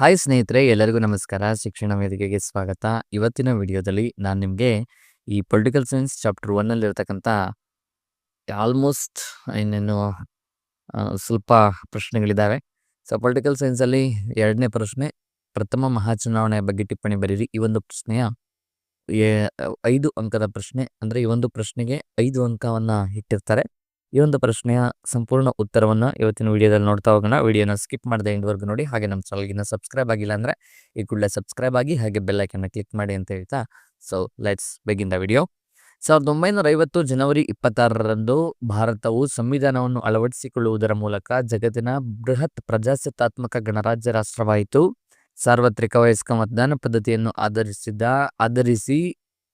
Hi ಸ್ನೇಹಿತರೆ, ಎಲ್ಲರಿಗೂ ನಮಸ್ಕಾರ. ಶಿಕ್ಷಣ ವೇದಿಕೆಗೆ ಸ್ವಾಗತ. ಇವತ್ತಿನ ವಿಡಿಯೋದಲ್ಲಿ ನಾನು ನಿಮಗೆ ಈ ಪೊಲಿಟಿಕಲ್ ಸೈನ್ಸ್ ಚಾಪ್ಟರ್ ಒನ್ನಲ್ಲಿರ್ತಕ್ಕಂಥ ಆಲ್ಮೋಸ್ಟ್ ಇನ್ನೇನು ಸ್ವಲ್ಪ ಪ್ರಶ್ನೆಗಳಿದ್ದಾವೆ ಸೊ, ಪೊಲಿಟಿಕಲ್ ಸೈನ್ಸಲ್ಲಿ ಎರಡನೇ ಪ್ರಶ್ನೆ, ಪ್ರಥಮ ಮಹಾಚುನಾವಣೆಯ ಬಗ್ಗೆ ಟಿಪ್ಪಣಿ ಬರೀರಿ. ಈ ಒಂದು ಪ್ರಶ್ನೆಯ ಐದು ಅಂಕದ ಪ್ರಶ್ನೆ, ಅಂದರೆ ಈ ಒಂದು ಪ್ರಶ್ನೆಗೆ ಐದು ಅಂಕವನ್ನು ಇಟ್ಟಿರ್ತಾರೆ. ಈ ಒಂದು ಪ್ರಶ್ನೆಯ ಸಂಪೂರ್ಣ ಉತ್ತರವನ್ನು ಇವತ್ತಿನ ವಿಡಿಯೋದಲ್ಲಿ ನೋಡ್ತಾ ಹೋಗೋಣ. ವಿಡಿಯೋನ ಸ್ಕಿಪ್ ಮಾಡದೆ ಇಂದುವರೆಗೂ ನೋಡಿ. ಹಾಗೆ ನಮ್ಮ ಚಾನಲ್ಗಿನ್ನ ಸಬ್ಸ್ಕ್ರೈಬ್ ಆಗಿಲ್ಲ ಅಂದರೆ ಈ ಕೂಡಲೇ ಸಬ್ಸ್ಕ್ರೈಬ್ ಆಗಿ ಹಾಗೆ ಬೆಲ್ಲೈಕನ್ನ ಕ್ಲಿಕ್ ಮಾಡಿ ಅಂತ ಹೇಳ್ತಾ. So let's begin the video ಸಾವಿರದ ಒಂಬೈನೂರ ಐವತ್ತು ಜನವರಿ ಇಪ್ಪತ್ತಾರರಂದು ಭಾರತವು ಸಂವಿಧಾನವನ್ನು ಅಳವಡಿಸಿಕೊಳ್ಳುವುದರ ಮೂಲಕ ಜಗತ್ತಿನ ಬೃಹತ್ ಪ್ರಜಾಸತ್ತಾತ್ಮಕ ಗಣರಾಜ್ಯ ರಾಷ್ಟ್ರವಾಯಿತು. ಸಾರ್ವತ್ರಿಕ ವಯಸ್ಕ ಮತದಾನ ಪದ್ಧತಿಯನ್ನು ಆಧರಿಸಿದ, ಆಧರಿಸಿ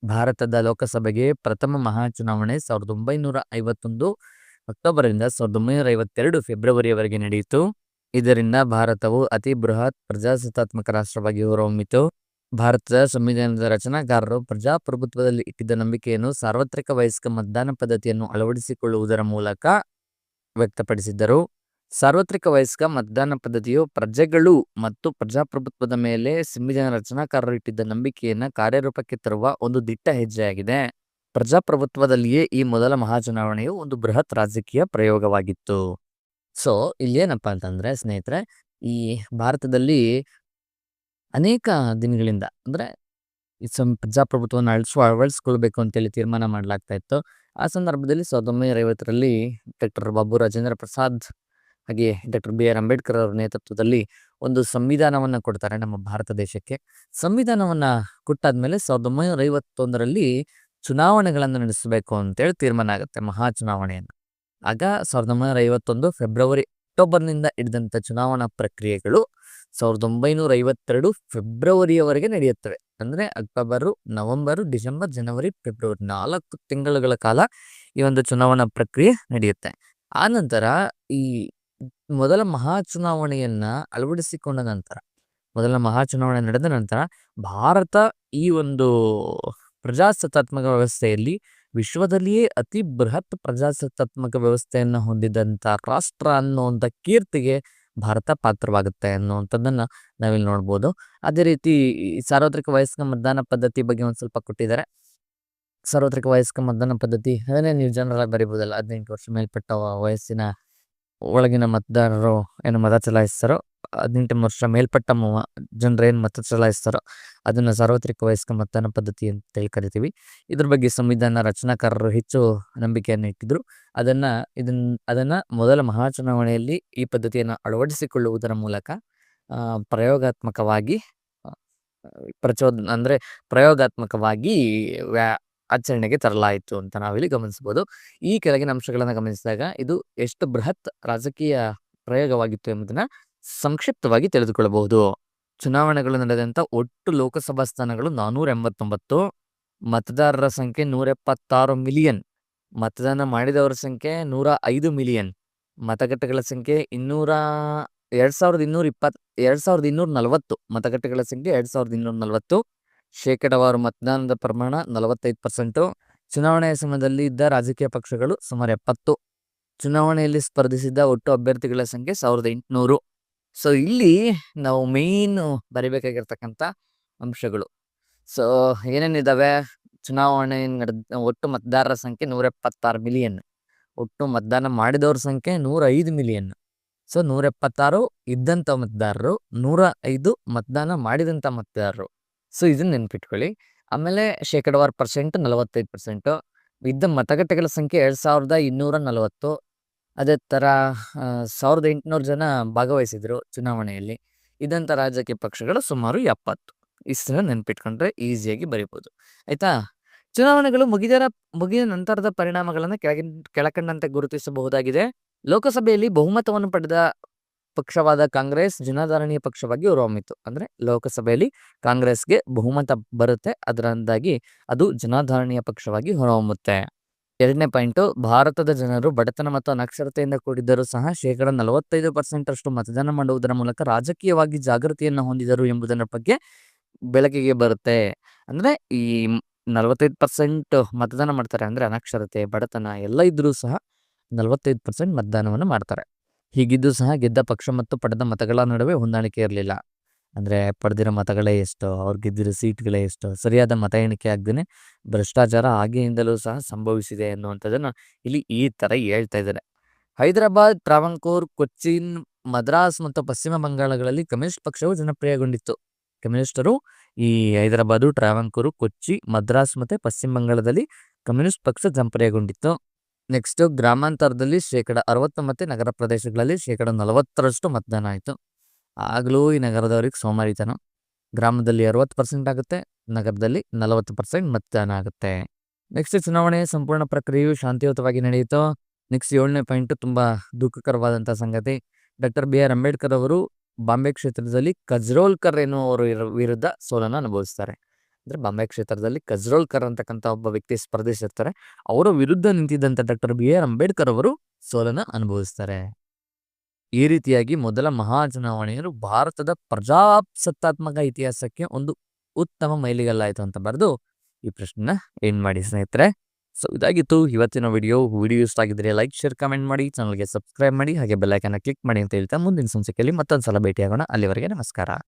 ಭಾರತದ ಲೋಕಸಭೆಗೆ ಪ್ರಥಮ ಮಹಾಚುನಾವಣೆ ಸಾವಿರದ ಒಂಬೈನೂರ ಐವತ್ತೊಂದು ಅಕ್ಟೋಬರ್ನಿಂದ ಸಾವಿರದ ಒಂಬೈನೂರ ಐವತ್ತೆರಡು ಫೆಬ್ರವರಿಯವರೆಗೆ ನಡೆಯಿತು. ಇದರಿಂದ ಭಾರತವು ಅತಿ ಬೃಹತ್ ಪ್ರಜಾಸತ್ತಾತ್ಮಕ ರಾಷ್ಟ್ರವಾಗಿ ಹೊರಹೊಮ್ಮಿತು. ಭಾರತದ ಸಂವಿಧಾನದ ರಚನಾಕಾರರು ಪ್ರಜಾಪ್ರಭುತ್ವದಲ್ಲಿ ಇಟ್ಟಿದ್ದ ನಂಬಿಕೆಯನ್ನು ಸಾರ್ವತ್ರಿಕ ವಯಸ್ಕ ಮತದಾನ ಪದ್ಧತಿಯನ್ನು ಅಳವಡಿಸಿಕೊಳ್ಳುವುದರ ಮೂಲಕ ವ್ಯಕ್ತಪಡಿಸಿದ್ದರು. ಸಾರ್ವತ್ರಿಕ ವಯಸ್ಕ ಮತದಾನ ಪದ್ಧತಿಯು ಪ್ರಜೆಗಳು ಮತ್ತು ಪ್ರಜಾಪ್ರಭುತ್ವದ ಮೇಲೆ ಸಂವಿಧಾನ ರಚನಾಕಾರರು ಇಟ್ಟಿದ್ದ ನಂಬಿಕೆಯನ್ನು ಕಾರ್ಯರೂಪಕ್ಕೆ ತರುವ ಒಂದು ದಿಟ್ಟ ಹೆಜ್ಜೆಯಾಗಿದೆ. ಪ್ರಜಾಪ್ರಭುತ್ವದಲ್ಲಿಯೇ ಈ ಮೊದಲ ಮಹಾಚುನಾವಣೆಯು ಒಂದು ಬೃಹತ್ ರಾಜಕೀಯ ಪ್ರಯೋಗವಾಗಿತ್ತು. ಸೊ ಇಲ್ಲೇನಪ್ಪ ಅಂತಂದ್ರೆ ಸ್ನೇಹಿತರೆ, ಈ ಭಾರತದಲ್ಲಿ ಅನೇಕ ದಿನಗಳಿಂದ ಅಂದ್ರೆ ಸಂ ಪ್ರಜಾಪ್ರಭುತ್ವವನ್ನು ಅಳಿಸುವ ಅಳವಡಿಸ್ಕೊಳ್ಬೇಕು ಅಂತೇಳಿ ತೀರ್ಮಾನ ಮಾಡಲಾಗ್ತಾ ಇತ್ತು. ಆ ಸಂದರ್ಭದಲ್ಲಿ ಸಾವಿರದ ಒಂಬೈನೂರ ಐವತ್ತರಲ್ಲಿ ಡಾಕ್ಟರ್ ಬಾಬು ರಾಜೇಂದ್ರ ಪ್ರಸಾದ್ ಹಾಗೆ ಡಾಕ್ಟರ್ ಬಿ ಆರ್ ಅಂಬೇಡ್ಕರ್ ಅವರ ನೇತೃತ್ವದಲ್ಲಿ ಒಂದು ಸಂವಿಧಾನವನ್ನು ಕೊಡ್ತಾರೆ ನಮ್ಮ ಭಾರತ ದೇಶಕ್ಕೆ. ಸಂವಿಧಾನವನ್ನು ಕೊಟ್ಟಾದ್ಮೇಲೆ ಸಾವಿರದ ಒಂಬೈನೂರ ಐವತ್ತೊಂದರಲ್ಲಿ ಚುನಾವಣೆಗಳನ್ನು ನಡೆಸಬೇಕು ಅಂತೇಳಿ ತೀರ್ಮಾನ ಆಗುತ್ತೆ, ಮಹಾ ಚುನಾವಣೆಯನ್ನು. ಆಗ ಸಾವಿರದ ಒಂಬೈನೂರ ಐವತ್ತೊಂದು ಫೆಬ್ರವರಿ ಅಕ್ಟೋಬರ್ನಿಂದ ಹಿಡಿದಂಥ ಚುನಾವಣಾ ಪ್ರಕ್ರಿಯೆಗಳು ಸಾವಿರದ ಒಂಬೈನೂರ ಐವತ್ತೆರಡು ಫೆಬ್ರವರಿಯವರೆಗೆ ನಡೆಯುತ್ತವೆ. ಅಂದರೆ ಅಕ್ಟೋಬರು, ನವೆಂಬರು, ಡಿಸೆಂಬರ್, ಜನವರಿ, ಫೆಬ್ರವರಿ ನಾಲ್ಕು ತಿಂಗಳುಗಳ ಕಾಲ ಈ ಒಂದು ಚುನಾವಣಾ ಪ್ರಕ್ರಿಯೆ ನಡೆಯುತ್ತೆ. ಆ ನಂತರ ಈ ಮೊದಲ ಮಹಾ ಚುನಾವಣೆಯನ್ನ ಅಳವಡಿಸಿಕೊಂಡ ನಂತರ, ಮೊದಲ ಮಹಾ ಚುನಾವಣೆ ನಡೆದ ನಂತರ ಭಾರತ ಈ ಒಂದು ಪ್ರಜಾಸತ್ತಾತ್ಮಕ ವ್ಯವಸ್ಥೆಯಲ್ಲಿ ವಿಶ್ವದಲ್ಲಿಯೇ ಅತಿ ಬೃಹತ್ ಪ್ರಜಾಸತ್ತಾತ್ಮಕ ವ್ಯವಸ್ಥೆಯನ್ನು ಹೊಂದಿದಂಥ ರಾಷ್ಟ್ರ ಅನ್ನುವಂಥ ಕೀರ್ತಿಗೆ ಭಾರತ ಪಾತ್ರವಾಗುತ್ತೆ ಅನ್ನುವಂಥದ್ದನ್ನು ನಾವಿಲ್ಲಿ ನೋಡ್ಬೋದು. ಅದೇ ರೀತಿ ಸಾರ್ವತ್ರಿಕ ವಯಸ್ಕ ಮತದಾನ ಪದ್ಧತಿ ಬಗ್ಗೆ ಒಂದು ಸ್ವಲ್ಪ ಕೊಟ್ಟಿದ್ದಾರೆ. ಸಾರ್ವತ್ರಿಕ ವಯಸ್ಕ ಮತದಾನ ಪದ್ಧತಿ ಅದನ್ನೇ ನೀವು ಜನರಾಗಿ ಬರಿಬೋದಲ್ಲ, ಹದಿನೆಂಟು ವರ್ಷ ಮೇಲ್ಪಟ್ಟ ವಯಸ್ಸಿನ ಒಳಗಿನ ಮತದಾರರು ಏನು ಮತ ಚಲಾಯಿಸ್ತಾರೋ ಹದಿನೆಂಟು ವರ್ಷ ಮೇಲ್ಪಟ್ಟ ಜನರು ಏನು ಮತ ಚಲಾಯಿಸ್ತಾರೋ ಅದನ್ನು ಸಾರ್ವತ್ರಿಕ ವಯಸ್ಕ ಮತದಾನ ಪದ್ಧತಿ ಅಂತ ಹೇಳಿ ಕರಿತೀವಿ. ಇದ್ರ ಬಗ್ಗೆ ಸಂವಿಧಾನ ರಚನಾಕಾರರು ಹೆಚ್ಚು ನಂಬಿಕೆಯನ್ನು ಇಟ್ಟಿದ್ರು. ಅದನ್ನ ಇದನ್ನ ಅದನ್ನ ಮೊದಲ ಮಹಾಚುನಾವಣೆಯಲ್ಲಿ ಈ ಪದ್ಧತಿಯನ್ನು ಅಳವಡಿಸಿಕೊಳ್ಳುವುದರ ಮೂಲಕ ಪ್ರಯೋಗಾತ್ಮಕವಾಗಿ ಪ್ರಚೋದನ ಪ್ರಚೋದ, ಅಂದ್ರೆ ಪ್ರಯೋಗಾತ್ಮಕವಾಗಿ ವ್ಯಾ, ಆಚರಣೆಗೆ ತರಲಾಯಿತು ಅಂತ ನಾವಿಲ್ಲಿ ಗಮನಿಸಬಹುದು. ಈ ಕೆಳಗಿನ ಅಂಶಗಳನ್ನು ಗಮನಿಸಿದಾಗ ಇದು ಎಷ್ಟು ಬೃಹತ್ ರಾಜಕೀಯ ಪ್ರಯೋಗವಾಗಿತ್ತು ಎಂಬುದನ್ನ ಸಂಕ್ಷಿಪ್ತವಾಗಿ ತಿಳಿದುಕೊಳ್ಳಬಹುದು. ಚುನಾವಣೆಗಳು ನಡೆದಂಥ ಒಟ್ಟು ಲೋಕಸಭಾ ಸ್ಥಾನಗಳು ನಾನೂರ ಎಂಬತ್ತೊಂಬತ್ತು ಮತದಾರರ ಸಂಖ್ಯೆ ನೂರ ಎಪ್ಪತ್ತಾರು ಮಿಲಿಯನ್. ಮತದಾನ ಮಾಡಿದವರ ಸಂಖ್ಯೆ ನೂರ ಐದು ಮಿಲಿಯನ್. ಮತಗಟ್ಟೆಗಳ ಸಂಖ್ಯೆ ಇನ್ನೂರ, ಎರಡ್ ಸಾವಿರದ ಇನ್ನೂರ ಇಪ್ಪತ್, ಎರಡ್ ಸಾವಿರದ ಇನ್ನೂರ ನಲವತ್ತು. ಮತಗಟ್ಟೆಗಳ ಸಂಖ್ಯೆ ಎರಡ್ ಸಾವಿರದ ಇನ್ನೂರ ನಲವತ್ತು. ಶೇಕಡವಾರು ಮತದಾನದ ಪ್ರಮಾಣ ನಲವತ್ತೈದು ಪರ್ಸೆಂಟು. ಚುನಾವಣೆಯ ಸಮಯದಲ್ಲಿ ಇದ್ದ ರಾಜಕೀಯ ಪಕ್ಷಗಳು ಸುಮಾರು ಎಪ್ಪತ್ತು. ಚುನಾವಣೆಯಲ್ಲಿ ಸ್ಪರ್ಧಿಸಿದ್ದ ಒಟ್ಟು ಅಭ್ಯರ್ಥಿಗಳ ಸಂಖ್ಯೆ ಸಾವಿರದ ಎಂಟುನೂರು. ಸೊ ಇಲ್ಲಿ ನಾವು ಮೇನ್ ಬರಿಬೇಕಾಗಿರ್ತಕ್ಕಂಥ ಅಂಶಗಳು. ಸೊ ಏನೇನಿದ್ದಾವೆ ಚುನಾವಣೆ ನಡೆದ, ಒಟ್ಟು ಮತದಾರರ ಸಂಖ್ಯೆ ನೂರ ಎಪ್ಪತ್ತಾರು ಮಿಲಿಯನ್ ಒಟ್ಟು ಮತದಾನ ಮಾಡಿದವ್ರ ಸಂಖ್ಯೆ ನೂರ ಐದು ಮಿಲಿಯನ್ ಸೊ ನೂರ ಎಪ್ಪತ್ತಾರು ಇದ್ದಂಥ ಮತದಾರರು ನೂರ ಐದು ಮತದಾನ ಮಾಡಿದಂಥ ಮತದಾರರು. ಸೊ ಇದನ್ನ ನೆನ್ಪಿಟ್ಕೊಳ್ಳಿ. ಆಮೇಲೆ ಶೇಕಡವಾರು ಪರ್ಸೆಂಟ್ ನಲವತ್ತೈದು ಪರ್ಸೆಂಟು ಇದ್ದ ಮತಗಟ್ಟೆಗಳ ಸಂಖ್ಯೆ ಎರಡು ಸಾವಿರದ ಇನ್ನೂರ ನಲವತ್ತು. ಅದೇ ಥರ ಸಾವಿರದ ಎಂಟುನೂರು ಜನ ಭಾಗವಹಿಸಿದ್ರು ಚುನಾವಣೆಯಲ್ಲಿ. ಇದಂಥ ರಾಜಕೀಯ ಪಕ್ಷಗಳು ಸುಮಾರು ಎಪ್ಪತ್ತು. ಇಷ್ಟನ್ನ ನೆನ್ಪಿಟ್ಕೊಂಡ್ರೆ ಈಸಿಯಾಗಿ ಬರಿಬೋದು. ಆಯ್ತಾ? ಚುನಾವಣೆಗಳು ಮುಗಿದ ಮುಗಿದ ನಂತರದ ಪರಿಣಾಮಗಳನ್ನು ಕೆಳಗಿನ ಕೆಳಕಂಡಂತೆ ಗುರುತಿಸಬಹುದಾಗಿದೆ. ಲೋಕಸಭೆಯಲ್ಲಿ ಬಹುಮತವನ್ನು ಪಡೆದ ಪಕ್ಷವಾದ ಕಾಂಗ್ರೆಸ್ ಜನಾಧಾರಣೀಯ ಪಕ್ಷವಾಗಿ ಹೊರಹೊಮ್ಮಿತು. ಅಂದ್ರೆ ಲೋಕಸಭೆಯಲ್ಲಿ ಕಾಂಗ್ರೆಸ್ಗೆ ಬಹುಮತ ಬರುತ್ತೆ. ಅದರಿಂದಾಗಿ ಅದು ಜನಾಧಾರಣೀಯ ಪಕ್ಷವಾಗಿ ಹೊರಹೊಮ್ಮುತ್ತೆ. ಎರಡನೇ ಪಾಯಿಂಟು, ಭಾರತದ ಜನರು ಬಡತನ ಮತ್ತು ಅನಕ್ಷರತೆಯಿಂದ ಕೂಡಿದ್ದರೂ ಸಹ ಶೇಕಡ ನಲವತ್ತೈದು ಪರ್ಸೆಂಟ್ ರಷ್ಟು ಮತದಾನ ಮಾಡುವುದರ ಮೂಲಕ ರಾಜಕೀಯವಾಗಿ ಜಾಗೃತಿಯನ್ನು ಹೊಂದಿದರು ಎಂಬುದರ ಬಗ್ಗೆ ಬೆಳಕಿಗೆ ಬರುತ್ತೆ. ಅಂದ್ರೆ ಈ ನಲವತ್ತೈದು ಪರ್ಸೆಂಟ್ ಮತದಾನ ಮಾಡ್ತಾರೆ ಅಂದ್ರೆ ಅನಕ್ಷರತೆ, ಬಡತನ ಎಲ್ಲ ಇದ್ರೂ ಸಹ ನಲವತ್ತೈದು ಪರ್ಸೆಂಟ್ ಮತದಾನವನ್ನು ಮಾಡ್ತಾರೆ. ಹೀಗಿದ್ದು ಸಹ ಗೆದ್ದ ಪಕ್ಷ ಮತ್ತು ಪಡೆದ ಮತಗಳ ನಡುವೆ ಹೊಂದಾಣಿಕೆ ಇರಲಿಲ್ಲ. ಅಂದರೆ ಪಡೆದಿರೋ ಮತಗಳೇ ಎಷ್ಟು, ಅವ್ರು ಗೆದ್ದಿರೋ ಸೀಟ್ಗಳೇ ಎಷ್ಟು, ಸರಿಯಾದ ಮತ ಎಣಿಕೆ ಆಗದೇ ಭ್ರಷ್ಟಾಚಾರ ಆಗಿನಿಂದಲೂ ಸಹ ಸಂಭವಿಸಿದೆ ಅನ್ನುವಂಥದ್ದನ್ನು ಇಲ್ಲಿ ಈ ಥರ ಹೇಳ್ತಾ ಇದ್ದಾರೆ ಹೈದರಾಬಾದ್, ಟ್ರಾವಂಕೋರ್, ಕೊಚ್ಚಿನ್, ಮದ್ರಾಸ್ ಮತ್ತು ಪಶ್ಚಿಮ ಬಂಗಾಳಗಳಲ್ಲಿ ಕಮ್ಯುನಿಸ್ಟ್ ಪಕ್ಷವು ಜನಪ್ರಿಯಗೊಂಡಿತ್ತು. ಕಮ್ಯುನಿಸ್ಟರು ಈ ಹೈದರಾಬಾದು, ಟ್ರಾವಂಕೂರು, ಕೊಚ್ಚಿ, ಮದ್ರಾಸ್ ಮತ್ತು ಪಶ್ಚಿಮ ಬಂಗಾಳದಲ್ಲಿ ಕಮ್ಯುನಿಸ್ಟ್ ಪಕ್ಷ ಜನಪ್ರಿಯಗೊಂಡಿತ್ತು. ನೆಕ್ಸ್ಟ್ ಗ್ರಾಮಾಂತರದಲ್ಲಿ ಶೇಕಡ ಅರವತ್ತು ಮತ್ತು ನಗರ ಪ್ರದೇಶಗಳಲ್ಲಿ ಶೇಕಡ ನಲವತ್ತರಷ್ಟು ಮತದಾನ ಆಯಿತು. ಆಗಲೂ ಈ ನಗರದವ್ರಿಗೆ ಸೋಮಾರಿತನ. ಗ್ರಾಮದಲ್ಲಿ ಅರವತ್ತು ಪರ್ಸೆಂಟ್ ಆಗುತ್ತೆ, ನಗರದಲ್ಲಿ ನಲವತ್ತು ಪರ್ಸೆಂಟ್ ಮತದಾನ ಆಗುತ್ತೆ. ನೆಕ್ಸ್ಟ್ ಚುನಾವಣೆ ಸಂಪೂರ್ಣ ಪ್ರಕ್ರಿಯೆಯು ಶಾಂತಿಯುತವಾಗಿ ನಡೆಯಿತು. ನೆಕ್ಸ್ಟ್ ಏಳನೇ ಪಾಯಿಂಟ್ ತುಂಬ ದುಃಖಕರವಾದಂಥ ಸಂಗತಿ. ಡಾಕ್ಟರ್ ಬಿ ಆರ್ ಅಂಬೇಡ್ಕರ್ ಅವರು ಬಾಂಬೆ ಕ್ಷೇತ್ರದಲ್ಲಿ ಕಜ್ರೋಲ್ಕರ್ ಎನ್ನುವರು ವಿರುದ್ಧ ಸೋಲನ್ನು ಅನುಭವಿಸ್ತಾರೆ. ಅಂದರೆ ಬಾಂಬೆ ಕ್ಷೇತ್ರದಲ್ಲಿ ಕಜ್ರೋಲ್ಕರ್ ಅಂತಕ್ಕಂಥ ಒಬ್ಬ ವ್ಯಕ್ತಿ ಸ್ಪರ್ಧಿಸಿರ್ತಾರೆ. ಅವರ ವಿರುದ್ಧ ನಿಂತಿದ್ದಂಥ ಡಾಕ್ಟರ್ ಬಿ ಆರ್ ಅಂಬೇಡ್ಕರ್ ಅವರು ಸೋಲನ್ನು ಅನುಭವಿಸ್ತಾರೆ. ಈ ರೀತಿಯಾಗಿ ಮೊದಲ ಮಹಾ ಭಾರತದ ಪ್ರಜಾಸತ್ತಾತ್ಮಕ ಇತಿಹಾಸಕ್ಕೆ ಒಂದು ಉತ್ತಮ ಮೈಲಿಗಲ್ಲಾಯಿತು ಅಂತ ಬರೆದು ಈ ಪ್ರಶ್ನೆನ ಎಂಡ್ ಮಾಡಿ ಸ್ನೇಹಿತರೆ. ಸೊ ಇದಾಗಿತ್ತು ಇವತ್ತಿನ ವಿಡಿಯೋ ವಿಡಿಯೋ ಇಷ್ಟ ಆಗಿದ್ರೆ ಲೈಕ್ ಶೇರ್ ಕಮೆಂಟ್ ಮಾಡಿ. ಚಾನಲ್ಗೆ ಸಬ್ಸ್ಕ್ರೈಬ್ ಮಾಡಿ. ಹಾಗೆ ಬೆಲ್ಲೈಕನ್ನ ಕ್ಲಿಕ್ ಮಾಡಿ ಅಂತ ಹೇಳ್ತಾ ಮುಂದಿನ ಸಂಚಿಕೆಯಲ್ಲಿ ಮತ್ತೊಂದು ಸಲ ಭೇಟಿಯಾಗೋಣ. ಅಲ್ಲಿವರೆಗೆ ನಮಸ್ಕಾರ.